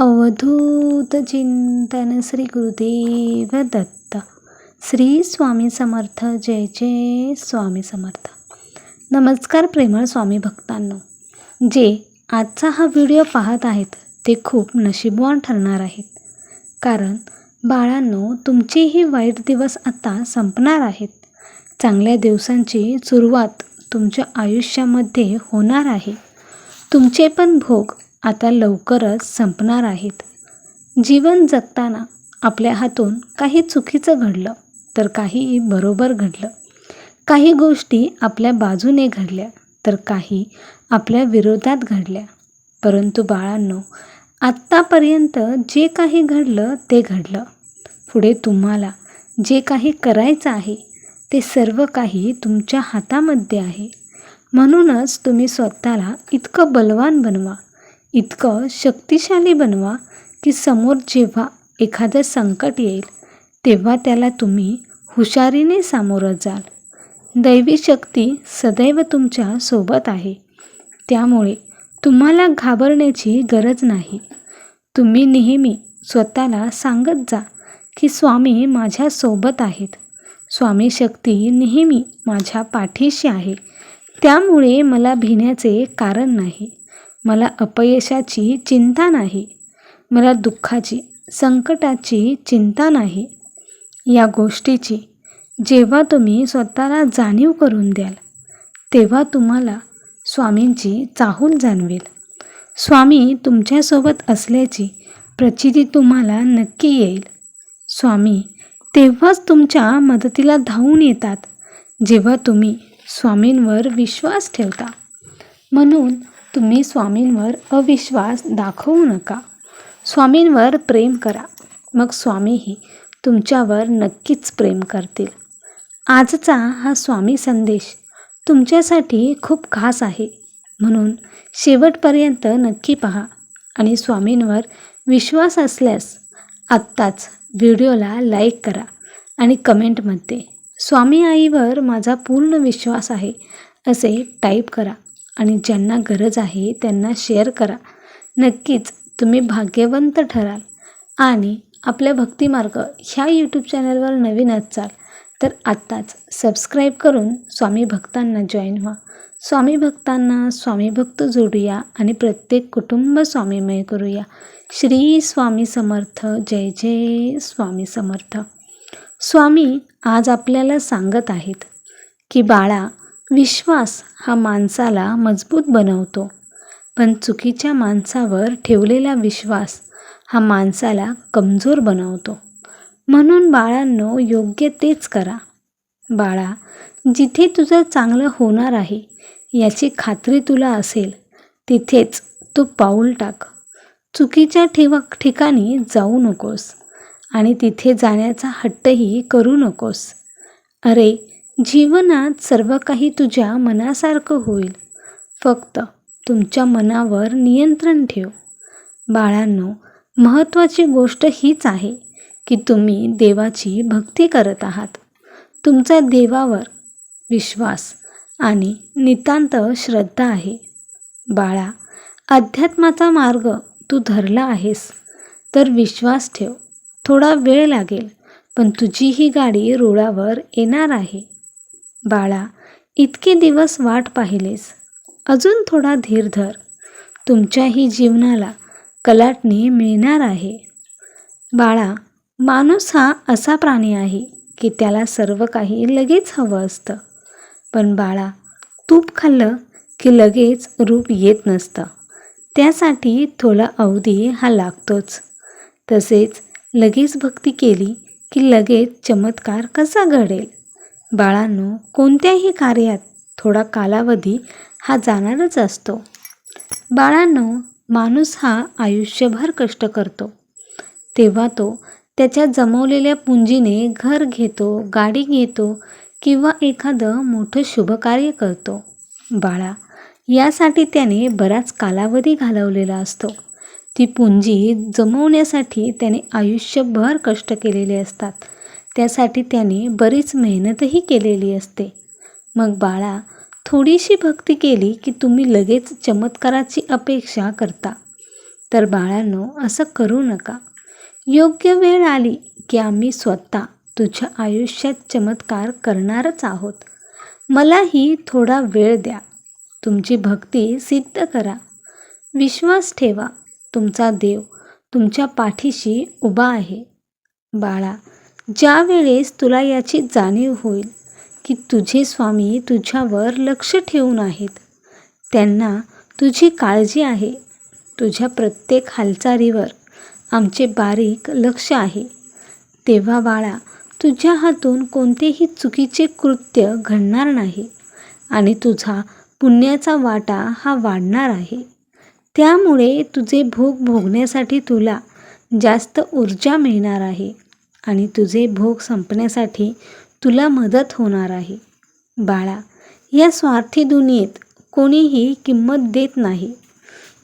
अवधूत चिंतन श्री गुरुदेव दत्त. श्री स्वामी समर्थ. जय जय स्वामी समर्थ. नमस्कार प्रेमळ स्वामी भक्तांनो. जे आजचा हा व्हिडिओ पाहत आहेत ते खूप नशीबवान ठरणार आहेत. कारण बाळांनो तुमचेही वाईट दिवस आता संपणार आहेत. चांगल्या दिवसांची सुरुवात तुमच्या आयुष्यामध्ये होणार आहे. तुमचे पण भोग आता लवकरच संपणार आहेत. जीवन जगताना आपल्या हातून काही चुकीचं घडलं तर काही बरोबर घडलं. काही गोष्टी आपल्या बाजूने घडल्या तर काही आपल्या विरोधात घडल्या. परंतु बाळांनो आत्तापर्यंत जे काही घडलं ते घडलं. पुढे तुम्हाला जे काही करायचं आहे ते सर्व काही तुमच्या हातामध्ये आहे. म्हणूनच तुम्ही स्वतःला इतकं बलवान बनवा. इतकं शक्तिशाली बनवा की समोर जेव्हा एखादं संकट येईल तेव्हा त्याला तुम्ही हुशारीने सामोरं जाल. दैवी शक्ती सदैव तुमच्यासोबत आहे. त्यामुळे तुम्हाला घाबरण्याची गरज नाही. तुम्ही नेहमी स्वतःला सांगत जा की स्वामी माझ्यासोबत आहेत. स्वामी शक्ती नेहमी माझ्या पाठीशी आहे. त्यामुळे मला भिण्याचे कारण नाही. मला अपयशाची चिंता नाही मला दुःखाची संकटाची चिंता नाही. या गोष्टीची जेव्हा तुम्ही स्वतःला जाणीव करून द्याल तेव्हा तुम्हाला स्वामींची चाहूल जाणवेल. स्वामी तुमच्यासोबत असल्याची प्रचिती तुम्हाला नक्की येईल. स्वामी तेव्हाच तुमच्या मदतीला धावून येतात जेव्हा तुम्ही स्वामींवर विश्वास ठेवता. म्हणून तुम्ही स्वामींवर अविश्वास दाखवू नका. स्वामींवर प्रेम करा. मग स्वामीही तुमच्यावर नक्कीच प्रेम करतील. आजचा हा स्वामी संदेश तुमच्यासाठी खूप खास आहे. म्हणून शेवटपर्यंत नक्की पहा आणि स्वामींवर विश्वास असल्यास आत्ताच व्हिडिओला लाईक करा आणि कमेंटमध्ये स्वामी आईवर माझा पूर्ण विश्वास आहे असे टाईप करा. आणि ज्यांना गरज आहे त्यांना शेअर करा. नक्कीच तुम्ही भाग्यवंत ठराल. आणि आपल्या भक्तिमार्ग ह्या यूट्यूब चॅनलवर नवीन असाल तर आत्ताच सबस्क्राईब करून स्वामी भक्तांना जॉईन व्हा. स्वामी भक्तांना स्वामी भक्त जोडूया आणि प्रत्येक कुटुंब स्वामीमय करूया. श्री स्वामी समर्थ जय जय स्वामी समर्थ. स्वामी आज आपल्याला सांगत आहेत की बाळा विश्वास हा माणसाला मजबूत बनवतो. पण चुकीच्या माणसावर ठेवलेला विश्वास हा माणसाला कमजोर बनवतो. म्हणून बाळांनो योग्य तेच करा. बाळा जिथे तुझं चांगलं होणार आहे याची खात्री तुला असेल तिथेच तू पाऊल टाक. चुकीच्या ठिवा ठिकाणी जाऊ नकोस आणि तिथे जाण्याचा हट्टही करू नकोस. अरे जीवनात सर्व काही तुझ्या मनासारखं होईल. फक्त तुमच्या मनावर नियंत्रण ठेव. बाळांनो महत्त्वाची गोष्ट हीच आहे की तुम्ही देवाची भक्ती करत आहात. तुमचा देवावर विश्वास आणि नितांत श्रद्धा आहे. बाळा अध्यात्माचा मार्ग तू धरला आहेस तर विश्वास ठेव. थोडा वेळ लागेल पण तुझी ही गाडी रुळावर येणार आहे. बाळा इतके दिवस वाट पाहिलेस. अजून थोडा धीर धर. तुमच्याही जीवनाला कलाटणी मिळणार आहे. बाळा माणूस हा असा प्राणी आहे की त्याला सर्व काही लगेच हवं असतं. पण बाळा तूप खाल्लं की लगेच रूप येत नसतं. त्यासाठी थोडा अवधी हा लागतोच. तसेच लगेच भक्ती केली की लगेच चमत्कार कसा घडेल? बाळांनो कोणत्याही कार्यात थोडा कालावधी हा जाणारच असतो. बाळांनो माणूस हा आयुष्यभर कष्ट करतो. तेव्हा तो त्याच्या जमवलेल्या पुंजीने घर घेतो गाडी घेतो किंवा एखादं मोठं शुभकार्य करतो. बाळा यासाठी त्याने बराच कालावधी घालवलेला असतो. ती पुंजी जमवण्यासाठी त्याने आयुष्यभर कष्ट केलेले असतात. त्यासाठी त्याने बरीच मेहनतही केलेली असते. मग बाळा थोडीशी भक्ती केली की तुम्ही लगेच चमत्काराची अपेक्षा करता. तर बाळांनो असं करू नका. योग्य वेळ आली की आम्ही स्वतः तुझ्या आयुष्यात चमत्कार करणारच आहोत. मलाही थोडा वेळ द्या. तुमची भक्ती सिद्ध करा. विश्वास ठेवा. तुमचा देव तुमच्या पाठीशी उभा आहे. बाळा ज्या वेळेस तुला याची जाणीव होईल की तुझे स्वामी तुझ्यावर लक्ष ठेवून आहेत त्यांना तुझी काळजी आहे. तुझ्या प्रत्येक हालचालीवर आमचे बारीक लक्ष आहे. तेव्हा बाळा तुझ्या हातून कोणतेही चुकीचे कृत्य घडणार नाही आणि तुझा पुण्याचा वाटा हा वाढणार आहे. त्यामुळे तुझे भोग भोगण्यासाठी तुला जास्त ऊर्जा मिळणार आहे. आणि तुझे भोग संपण्यासाठी तुला मदत होणार आहे. बाळा या स्वार्थी दुनियेत कोणीही किंमत देत नाही.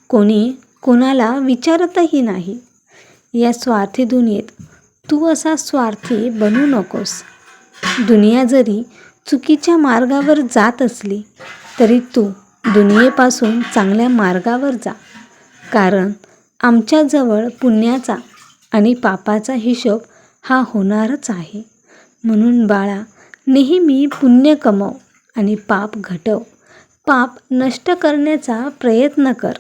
कोणी कोणाला विचारतही नाही. या स्वार्थी दुनियेत तू असा स्वार्थी बनू नकोस. दुनिया जरी चुकीच्या मार्गावर जात असली तरी तू दुनियेपासून चांगल्या मार्गावर जा. कारण आमच्याजवळ पुण्याचा आणि पापाचा हिशोब हा होणारच आहे. म्हणून बाळा नेहमी पुण्य कमव आणि पाप घटव. पाप नष्ट करण्याचा प्रयत्न कर.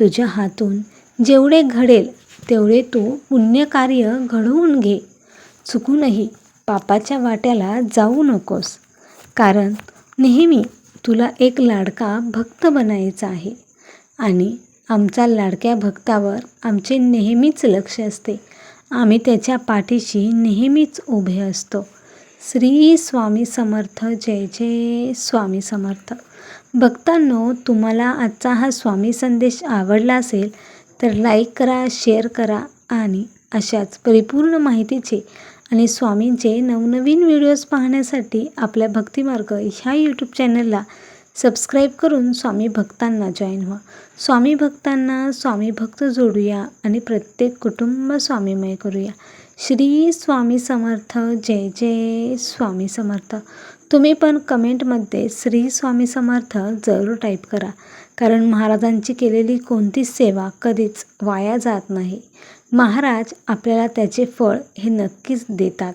तुझ्या हातून जेवढे घडेल तेवढे तू पुण्यकार्य घडवून घे. चुकूनही पापाच्या वाट्याला जाऊ नकोस. कारण नेहमी तुला एक लाडका भक्त बनायचा आहे. आणि आमचा लाडक्या भक्तावर आमचे नेहमीच लक्ष असते. आम्ही त्याच्या पाठीशी नेहमीच उभे असतो. श्री स्वामी समर्थ जय जय स्वामी समर्थ. भक्तांनो तुम्हाला आजचा हा स्वामी संदेश आवडला असेल तर लाईक करा शेअर करा आणि अशाच परिपूर्ण माहितीचे आणि स्वामींचे नवनवीन व्हिडिओज पाहण्यासाठी आपल्या भक्तिमार्ग ह्या यूट्यूब चॅनलला सबस्क्राईब करून स्वामी भक्तांना जॉईन व्हा. स्वामी भक्तांना स्वामी भक्त जोडूया आणि प्रत्येक कुटुंब स्वामीमय करूया. श्री स्वामी समर्थ जय जय स्वामी समर्थ. तुम्ही पण कमेंटमध्ये श्री स्वामी समर्थ जरूर टाईप करा. कारण महाराजांची केलेली कोणतीच सेवा कधीच वाया जात नाही. महाराज आपल्याला त्याचे फळ हे नक्कीच देतात.